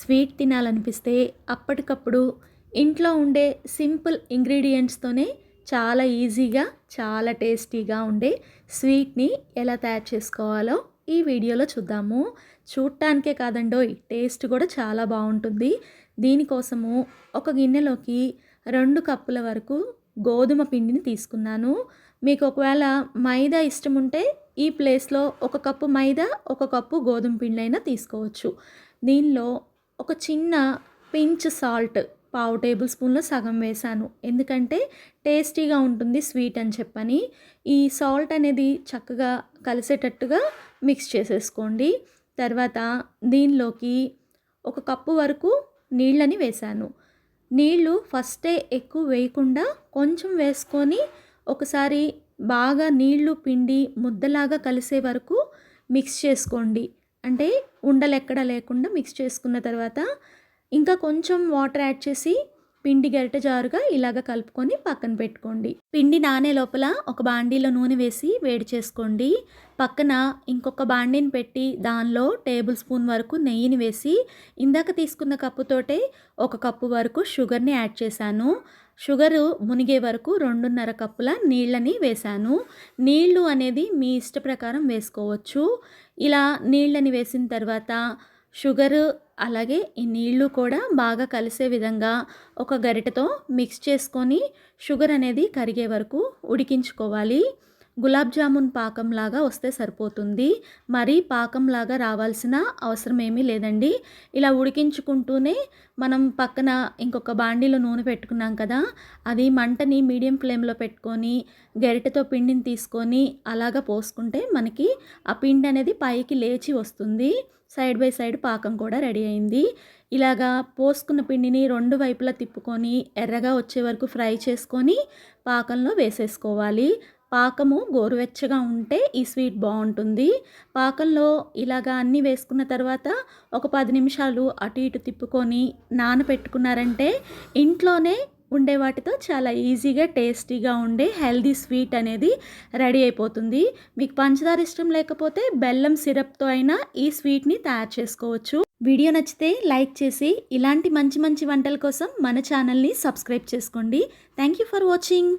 Sweet తినాలనిపిస్తే అప్పటికప్పుడు ఇంట్లో ఉండే సింపుల్ ఇంగ్రీడియంట్స్తోనే చాలా ఈజీగా చాలా టేస్టీగా ఉండే స్వీట్ని ఎలా తయారు చేసుకోవాలో ఈ వీడియోలో చూద్దాము. చూడటానికే కాదండోయ్ టేస్ట్ కూడా చాలా బాగుంటుంది. దీనికోసము ఒక గిన్నెలోకి రెండు కప్పుల వరకు గోధుమ పిండిని తీసుకున్నాను. మీకు ఒకవేళ మైదా ఇష్టం ఉంటే ఈ ప్లేస్లో ఒక కప్పు మైదా ఒక కప్పు గోధుమ పిండి అయినా తీసుకోవచ్చు. దీనిలో ఒక చిన్న పించ్ సాల్ట్ పావు టేబుల్ స్పూన్లో సగం వేశాను. ఎందుకంటే టేస్టీగా ఉంటుంది స్వీట్ అని చెప్పని. ఈ సాల్ట్ అనేది చక్కగా కలిసేటట్టుగా మిక్స్ చేసేసుకోండి. తర్వాత దీనిలోకి ఒక కప్పు వరకు నీళ్ళని వేశాను. నీళ్ళు ఫస్టే ఎక్కువ వేయకుండా కొంచెం వేసుకొని ఒకసారి బాగా నీళ్ళు పిండి ముద్దలాగా కలిసే వరకు మిక్స్ చేసుకోండి. అంటే ఉండలు ఎక్కడ లేకుండా మిక్స్ చేసుకున్న తర్వాత ఇంకా కొంచెం వాటర్ యాడ్ చేసి పిండి గరిట జారుగా ఇలాగ కలుపుకొని పక్కన పెట్టుకోండి. పిండి నానే లోపల ఒక బాండీలో నూనె వేసి వేడి చేసుకోండి. పక్కన ఇంకొక బాండీని పెట్టి దానిలో టేబుల్ స్పూన్ వరకు నెయ్యిని వేసి ఇందాక తీసుకున్న కప్పుతోటే ఒక కప్పు వరకు షుగర్ని యాడ్ చేశాను. షుగరు మునిగే వరకు రెండున్నర కప్పుల నీళ్ళని వేశాను. నీళ్ళు అనేది మీ ఇష్ట ప్రకారం వేసుకోవచ్చు. ఇలా నీళ్ళని వేసిన తర్వాత షుగరు అలాగే ఈ నీళ్ళు కూడా బాగా కలిసే విధంగా ఒక గరిటతో మిక్స్ చేసుకొని షుగర్ అనేది కరిగే వరకు ఉడికించుకోవాలి. గులాబ్ జామున్ పాకంలాగా వస్తే సరిపోతుంది. మరీ పాకంలాగా రావాల్సిన అవసరం ఏమీ లేదండి. ఇలా ఉడికించుకుంటూనే మనం పక్కన ఇంకొక బాండీలో నూనె పెట్టుకున్నాం కదా అది మంటని మీడియం ఫ్లేమ్లో పెట్టుకొని గరిటెతో పిండిని తీసుకొని అలాగ పోసుకుంటే మనకి ఆ పిండి అనేది పైకి లేచి వస్తుంది. సైడ్ బై సైడ్ పాకం కూడా రెడీ అయింది. ఇలాగా పోసుకున్న పిండిని రెండు వైపులా తిప్పుకొని ఎర్రగా వచ్చే వరకు ఫ్రై చేసుకొని పాకంలో వేసేసుకోవాలి. పాకము గోరువెచ్చగా ఉంటే ఈ స్వీట్ బాగుంటుంది. పాకంలో ఇలాగా అన్నీ వేసుకున్న తర్వాత ఒక పది నిమిషాలు అటు ఇటు తిప్పుకొని నానబెట్టుకున్నారంటే ఇంట్లోనే ఉండే వాటితో చాలా ఈజీగా టేస్టీగా ఉండే హెల్దీ స్వీట్ అనేది రెడీ అయిపోతుంది. మీకు పంచదార ఇష్టం లేకపోతే బెల్లం సిరప్తో అయినా ఈ స్వీట్ని తయారు చేసుకోవచ్చు. వీడియో నచ్చితే లైక్ చేసి ఇలాంటి మంచి మంచి వంటల కోసం మన ఛానల్ని సబ్స్క్రైబ్ చేసుకోండి. Thank you for watching.